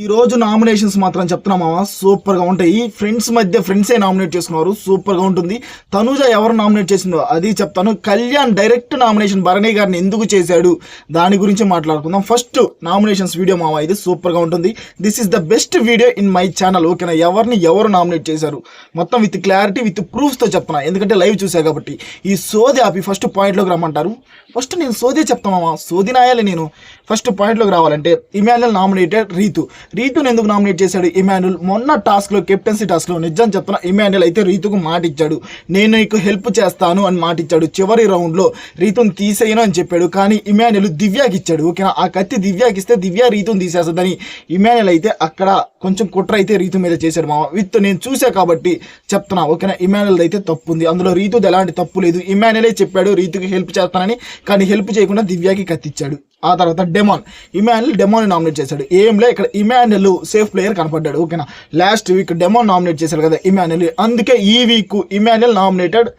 ఈ రోజు నామినేషన్స్ మాత్రం చెప్తున్నామా సూపర్గా ఉంటాయి. ఫ్రెండ్స్ మధ్య ఫ్రెండ్సే నామినేట్ చేసుకున్నారు. సూపర్గా ఉంటుంది. తనుజ ఎవరు నామినేట్ చేసిందో అది చెప్తాను. కళ్యాణ్ డైరెక్ట్ నామినేషన్ భరణి గారిని ఎందుకు చేశాడు? దాని గురించి మాట్లాడుకుందాం. ఫస్ట్ నామినేషన్స్ వీడియో మావా ఇది. సూపర్గా ఉంటుంది. This is the best video in my channel ఓకేనా? ఎవరిని ఎవరు నామినేట్ చేశారు? మొత్తం విత్ క్లారిటీ విత్ ప్రూఫ్స్తో చెప్తున్నా. ఎందుకంటే లైవ్ చూసా కాబట్టి. ఈ సోది ఆపి ఫస్ట్ పాయింట్లోకి రమ్మంటారు. ఫస్ట్ నేను సోదే చెప్తామా సోది నాయాలి నేను. ఫస్ట్ పాయింట్లోకి రావాలంటే ఇమాన్యుల్ నామినేటెడ్ రీతు. రీతుని ఎందుకు నామినేట్ చేశాడు ఇమాన్యుల్ మొన్న టాస్క్లో కెప్టెన్సీ టాస్క్లో నిజం చెప్తున్నా ఇమాన్యుల్ అయితే రీతుకు మాట ఇచ్చాడు నేను నీకు హెల్ప్ చేస్తాను అని మాట ఇచ్చాడు చివరి రౌండ్లో రీతుని తీసేయను అని చెప్పాడు. కానీ ఇమాన్యుల్ దివ్యాకి ఇచ్చాడు. ఓకేనా? ఆ కత్తి దివ్యాకి ఇస్తే దివ్య రీతుని తీసేస్తుందని ఇమాన్యుల్ అయితే అక్కడ కొంచెం కుట్ర అయితే రీతు మీద చేశాడు మామ. విత్ నేను చూసా కాబట్టి చెప్తున్నా. ఓకేనా? ఇమాన్యుల్ అయితే తప్పు ఉంది అందులో రీతుది ఎలాంటి తప్పు లేదు. ఇమాన్యులే చెప్పాడు రీతుకి హెల్ప్ చేస్తానని. కానీ హెల్ప్ చేయకుండా దివ్యాకి కత్తిచ్చాడు. ఆ తర్వాత డెమాన్ ఇమాన్యుల్ డెమాన్ నామినేట్ చేశాడు. ఏంలే ఇక్కడ ఇమాన్యుల్ సేఫ్ ప్లేయర్ కనపడ్డాడు. ఓకేనా లాస్ట్ వీక్ డెమాన్ నామినేట్ చేశాడు కదా ఇమాన్యుల్ అందుకే ఈ వీక్ ఇమాన్యుల్ నామినేటెడ్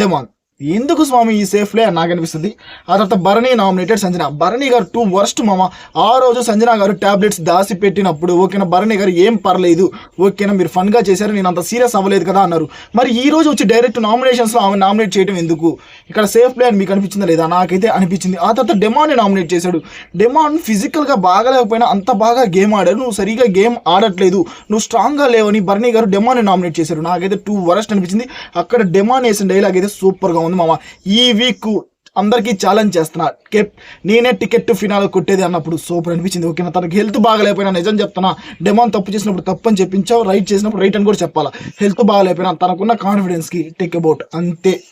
డెమాన్ ఎందుకు స్వామి ఈ సేఫ్ ప్లే అని నాకు అనిపిస్తుంది ఆ తర్వాత Bharani nominated Sanjana. Bharani garu two worst మామ. ఆ రోజు సంజన గారు టాబ్లెట్స్ దాసి పెట్టినప్పుడు ఓకేనా భరణి గారు ఏం పర్లేదు ఓకేనా మీరు ఫన్గా చేశారు నేను అంత సీరియస్ అవ్వలేదు కదా అన్నారు. మరి ఈ రోజు వచ్చి డైరెక్ట్ నామినేషన్స్లో ఆమె నామినేట్ చేయడం ఎందుకు? ఇక్కడ సేఫ్ ప్లే అని మీకు అనిపించిందా లేదా? నాకైతే అనిపించింది. ఆ తర్వాత డెమాన్ని నామినేట్ చేశాడు. డెమాన్ ఫిజికల్గా బాగలేకపోయినా అంత బాగా గేమ్ ఆడాడు. నువ్వు సరిగా గేమ్ ఆడట్లేదు. నువ్వు స్ట్రాంగ్గా లేవని భరణి గారు డెమాన్ని నామినేట్ చేశారు. నాకైతే టూ వరస్ట్ అనిపించింది. అక్కడ డెమాన్ వేసిన డైలాగ్ అయితే సూపర్గా ఉంది మామ. ఈ వీక్ అందరికీ ఛాలెంజ్ చేస్తున్నా. కెప్ నేనే టికెట్ ఫినాల్ కొట్టేది అన్నప్పుడు సూపర్ అనిపించింది. ఓకేనా? తనకి హెల్త్ బాగలేకపోయినా నిజం చెప్తున్నా. డెమాన్ తప్పు చేసినప్పుడు తప్పు అని చెప్పించావు రైట్ చేసినప్పుడు రైట్ అని కూడా చెప్పాలా? హెల్త్ బాగలేకపోయినా తనకున్న కాన్ఫిడెన్స్కి టేక్ అబౌట్ అంతే.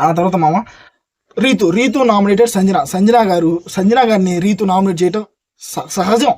ఆ తర్వాత మామ రీతు రీతు నామినేటెడ్ సంజన. సంజన గారు సంజన గారిని రీతు నామినేట్ చేయటం స- సహజం.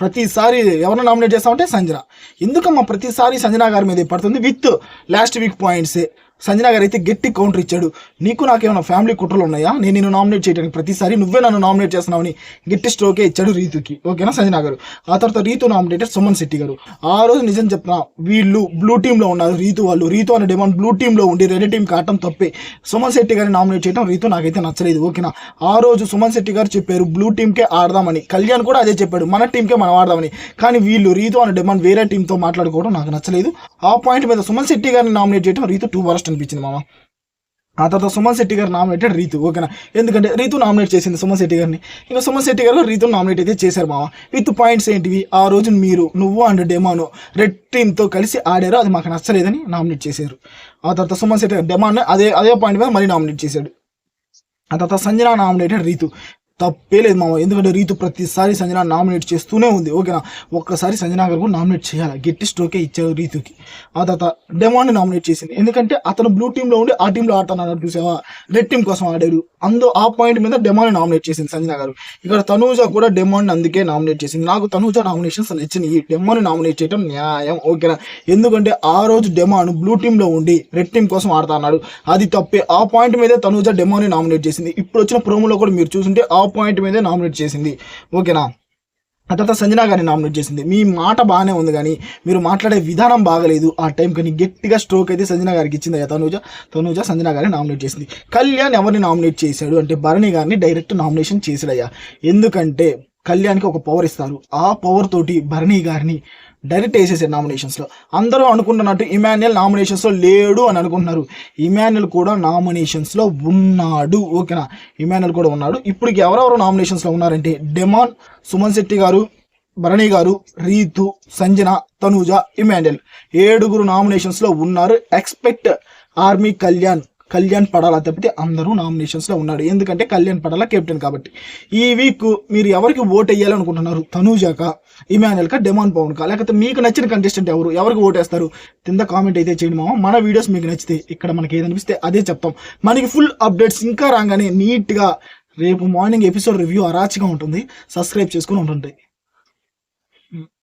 ప్రతిసారి ఎవరిని నామినేట్ చేస్తామంటే సంజన. ఎందుకమ్మా ప్రతిసారి సంజన గారి మీద పడుతుంది? విత్ లాస్ట్ వీక్ పాయింట్సే. సంజన గారు అయితే గట్టి కౌంటర్ ఇచ్చాడు. నీకు నాకేమైనా ఫ్యామిలీ కుట్రలు ఉన్నాయా? నేను నిన్ను నామినేట్ చేయడానికి ప్రతిసారి నువ్వే నన్ను నామినేట్ చేస్తున్నావని గట్టి స్ట్రోకే ఇచ్చాడు రీతుకి. ఓకేనా సంజన గారు? ఆ తర్వాత రీతు నామినేటెడ్ సుమన్ శెట్టి గారు. ఆ రోజు నిజం చెప్తున్నా వీళ్ళు బ్లూ టీంలో ఉన్నారు రీతు వాళ్ళు. రీతు అనే డిమాండ్ బ్లూ టీంలో ఉండి రెడ్ టీం కావటం తప్పే. సుమన్ శెట్టి గారిని నామినేట్ చేయడం రీతు నాకైతే నచ్చలేదు. ఓకేనా? ఆ రోజు సుమన్ శెట్టి గారు చెప్పారు బ్లూ టీంకే ఆడదామని. కళ్యాణ్ కూడా అదే చెప్పాడు మన టీంకే మనం ఆడదామని. కానీ వీళ్ళు రీతు అనే డిమాండ్ వేరే టీంతో మాట్లాడుకోవడం నాకు నచ్చలేదు. ఆ పాయింట్ మీద సుమన్ శెట్టి గారిని నామినేట్ చేయడం రీతు టూ వరస్ట్ అనిపించింది మామ. ఆ తర్వాత సుమన్ శెట్టి గారు నామినేటెడ్ రీతు ఓకేనా? ఎందుకంటే రీతు నామినేట్ చేసింది సుమన్ శెట్టి గారిని. ఇంకా సుమన్ శెట్టి గారు రీతు నామినేట్ అయితే చేశారు మామ. విత్ పాయింట్స్ ఏంటివి? ఆ రోజు మీరు నువ్వు అండ్ డెమాను రెడ్ టీమ్తో కలిసి ఆడారు అది మాకు నచ్చలేదని నామినేట్ చేశారు. ఆ తర్వాత సుమన్ శెట్టి గారు డెమాన్ అదే అదే పాయింట్ మీద మళ్ళీ నామినేట్ చేశాడు. ఆ తర్వాత సంజన నామినేటెడ్ రీతు. తప్పే లేదు మామ. ఎందుకంటే రీతు ప్రతిసారి సంజన నామినేట్ చేస్తూనే ఉంది. ఓకేనా? ఒక్కసారి సంజన గారు కూడా నామినేట్ చేయాలి? గట్టి స్ట్రోకే ఇచ్చారు రీతుకి. ఆ తర్వాత డెమాండ్ నామినేట్ చేసింది. ఎందుకంటే అతను బ్లూ టీంలో ఉండి ఆ టీంలో ఆడుతున్నాడు చూసావా? రెడ్ టీం కోసం ఆడారు అందు ఆ పాయింట్ మీద డెమాండ్ నామినేట్ చేసింది సంజన గారు. ఇక్కడ తనూజ కూడా డెమాండ్ అందుకే నామినేట్ చేసింది. నాకు తనూజ నామినేషన్స్ నచ్చినాయి. డెమాండ్ నామినేట్ చేయడం న్యాయం. ఓకేనా? ఎందుకంటే ఆ రోజు డెమాన్ బ్లూ టీంలో ఉండి రెడ్ టీం కోసం ఆడుతున్నాడు. అది తప్పే. ఆ పాయింట్ మీదే తనూజ డెమాని నామినేట్ చేసింది. ఇప్పుడు వచ్చిన ప్రోమోలో కూడా మీరు చూసుంటే ఆ పాయింట్ మీదే నామినేట్ చేసింది. ఓకేనా? ఆ తర్వాత సంజన గారిని నామినేట్ చేసింది. మీ మాట బాగానే ఉంది కానీ మీరు మాట్లాడే విధానం బాగలేదు. ఆ టైం కానీ గట్టిగా స్ట్రోక్ అయితే సంజన గారికి ఇచ్చింది తనూజ తనూజ సంజన గారిని నామినేట్ చేసింది. కళ్యాణ్ ఎవరిని నామినేట్ చేశాడు అంటే భరణి గారిని డైరెక్ట్ నామినేషన్ చేశాడయ్యా ఎందుకంటే కళ్యాణ్కి ఒక పవర్ ఇస్తారు. ఆ పవర్ తోటి భరణి గారిని డైరెక్ట్ వేసేసారు నామినేషన్స్లో అందరూ అనుకుంటున్నట్టు ఇమాన్యుయల్ నామినేషన్స్లో లేడు అని అనుకుంటున్నారు. ఇమాన్యుల్ కూడా నామినేషన్స్లో ఉన్నాడు. ఓకేనా ఇమాన్యుల్ కూడా ఉన్నాడు. ఇప్పటికి ఎవరెవరు నామినేషన్స్లో ఉన్నారంటే డెమాన్ సుమన్ శెట్టి గారు భరణి గారు రీతు సంజన తనూజ ఇమాన్యుల్ ఏడుగురు నామినేషన్స్లో ఉన్నారు. ఎక్స్పెక్ట్ ఆర్మీ కళ్యాణ్ కళ్యాణ్ పడాల తప్పితే అందరూ నామినేషన్స్లో ఉన్నాడు ఎందుకంటే కళ్యాణ్ పడాల కెప్టెన్ కాబట్టి. ఈ వీక్ మీరు ఎవరికి ఓట్ వేయాలనుకుంటున్నారు? తనూజాక ఇమాన్యుల్కా డెమాన్ పవన్ కా? లేకపోతే మీకు నచ్చిన కంటెస్టెంట్ ఎవరు? ఎవరికి ఓటేస్తారు కింద కామెంట్ అయితే చేయండి మామ. మన వీడియోస్ మీకు నచ్చితే ఇక్కడ మనకి ఏదనిపిస్తే అదే చెప్తాం. మనకి ఫుల్ అప్డేట్స్ ఇంకా రాగానే నీట్గా రేపు మార్నింగ్ ఎపిసోడ్ రివ్యూ అరాచిగా ఉంటుంది. సబ్స్క్రైబ్ చేసుకుని ఉంటుంది